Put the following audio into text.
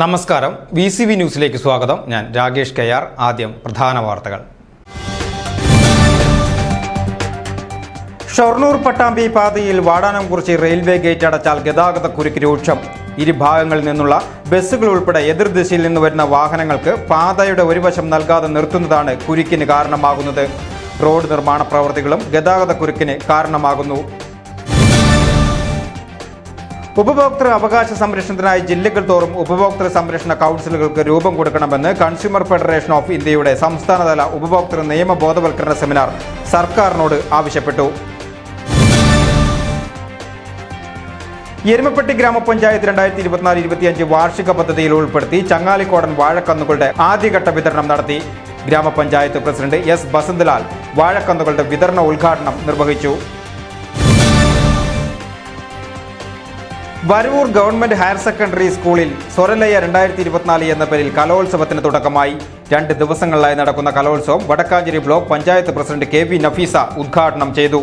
നമസ്കാരം. V C V ന്യൂസിലേക്ക് സ്വാഗതം. ഞാൻ രാകേഷ് കയ്യാർ ആദ്യം പ്രധാന വാർത്തകൾ. ഷൊർണൂർ പട്ടാമ്പി പാതയിൽ വാടാനം കുറിച്ച് റെയിൽവേ ഗേറ്റ് അടച്ചാൽ ഗതാഗത കുരുക്ക് രൂക്ഷം. ഇരുഭാഗങ്ങളിൽ നിന്നുള്ള ബസ്സുകൾ ഉൾപ്പെടെ എതിർദിശയിൽ നിന്ന് വരുന്ന വാഹനങ്ങൾക്ക് പാതയുടെ ഒരു വശം നൽകാതെ നിർത്തുന്നതാണ് കുരുക്കിന് കാരണമാകുന്നത്. റോഡ് നിർമ്മാണ പ്രവൃത്തികളും ഗതാഗത കുരുക്കിന് കാരണമാകുന്നു. ഉപഭോക്തൃ അവകാശ സംരക്ഷണത്തിനായി ജില്ലകൾ തോറും ഉപഭോക്തൃ സംരക്ഷണ കൗൺസിലുകൾക്ക് രൂപം കൊടുക്കണമെന്ന് കൺസ്യൂമർ ഫെഡറേഷൻ ഓഫ് ഇന്ത്യയുടെ സംസ്ഥാനതല ഉപഭോക്തൃ നിയമ ബോധവൽക്കരണ സെമിനാർ സർക്കാരിനോട് ആവശ്യപ്പെട്ടു. എരുമപ്പെട്ടി ഗ്രാമപഞ്ചായത്ത് രണ്ടായിരത്തി ഇരുപത്തിനാല് ഇരുപത്തിയഞ്ച് വാർഷിക പദ്ധതിയിൽ ഉൾപ്പെടുത്തി ചങ്ങാലിക്കോടൻ വാഴക്കന്നുകളുടെ ആദ്യഘട്ട വിതരണം നടത്തി. ഗ്രാമപഞ്ചായത്ത് പ്രസിഡന്റ് എസ് ബസന്തലാൽ വാഴക്കന്നുകളുടെ വിതരണ ഉദ്ഘാടനം നിർവഹിച്ചു. വരവൂർ ഗവൺമെന്റ് ഹയർ സെക്കൻഡറി സ്കൂളിൽ സ്വരലയ രണ്ടായിരത്തി ഇരുപത്തിനാല് എന്ന പേരിൽ കലോത്സവത്തിന് തുടക്കമായി. രണ്ട് ദിവസങ്ങളിലായി നടക്കുന്ന കലോത്സവം Vadakkanchery block panchayat president K V Nafeesa ഉദ്ഘാടനം ചെയ്തു.